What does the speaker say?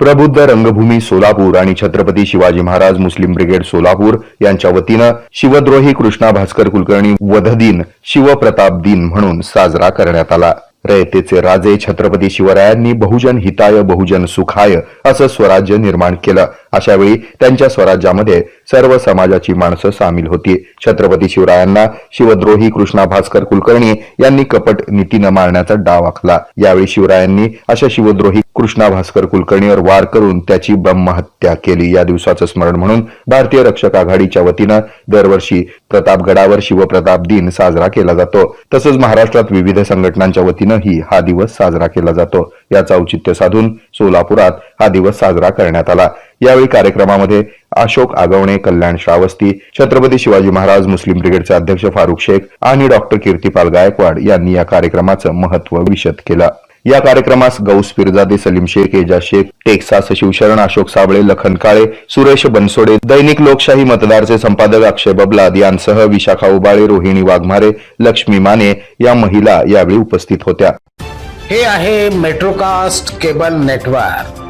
प्रबुद्ध रंगभूमी सोलापूर आणि छत्रपती शिवाजी महाराज मुस्लिम ब्रिगेड सोलापूर यांच्या वतीनं शिवद्रोही कृष्णा भास्कर कुलकर्णी वध दिन शिवप्रताप दिन म्हणून साजरा करण्यात आला. रयतेचे राजे छत्रपती शिवरायांनी बहुजन हिताय बहुजन सुखाय असं स्वराज्य निर्माण केलं. अशावेळी त्यांच्या स्वराज्यामध्ये सर्व समाजाची माणसं सामील होती. छत्रपती शिवरायांना शिवद्रोही कृष्णा भास्कर कुलकर्णी यांनी कपट नीतीनं मारण्याचा डाव आखला. यावेळी शिवरायांनी अशा शिवद्रोही कृष्णा भास्कर कुलकर्णीवर वार करून त्याची ब्रह्महत्या केली. या दिवसाचं स्मरण म्हणून भारतीय रक्षक आघाडीच्या वतीनं दरवर्षी प्रतापगडावर शिवप्रताप दिन साजरा केला जातो. तसंच महाराष्ट्रात विविध संघटनांच्या वतीनंही हा दिवस साजरा केला जातो. याचा औचित्य साधून सोलापुरात हा दिवस साजरा करण्यात आला. यावेळी कार्यक्रमामध्ये अशोक आगवणे कल्याण श्रावस्ती छत्रपती शिवाजी महाराज मुस्लिम ब्रिगेडचे अध्यक्ष फारुख शेख आणि डॉक्टर कीर्तीपाल गायकवाड यांनी या कार्यक्रमाचं महत्त्व विशद केलं. या कार्यक्रमास गौस फिरजादे सलीम शेख एजा शेख टेक्सास शिवशरण अशोक साबळे लखन काळे सुरेश बनसोडे दैनिक लोकशाही मतदारचे संपादक अक्षय बबलाद यांसह विशाखा उबाळे रोहिणी वाघमारे लक्ष्मी माने या महिला यावेळी उपस्थित होत्या. हे आहे मेट्रोकास्ट केबल नेटवर्क.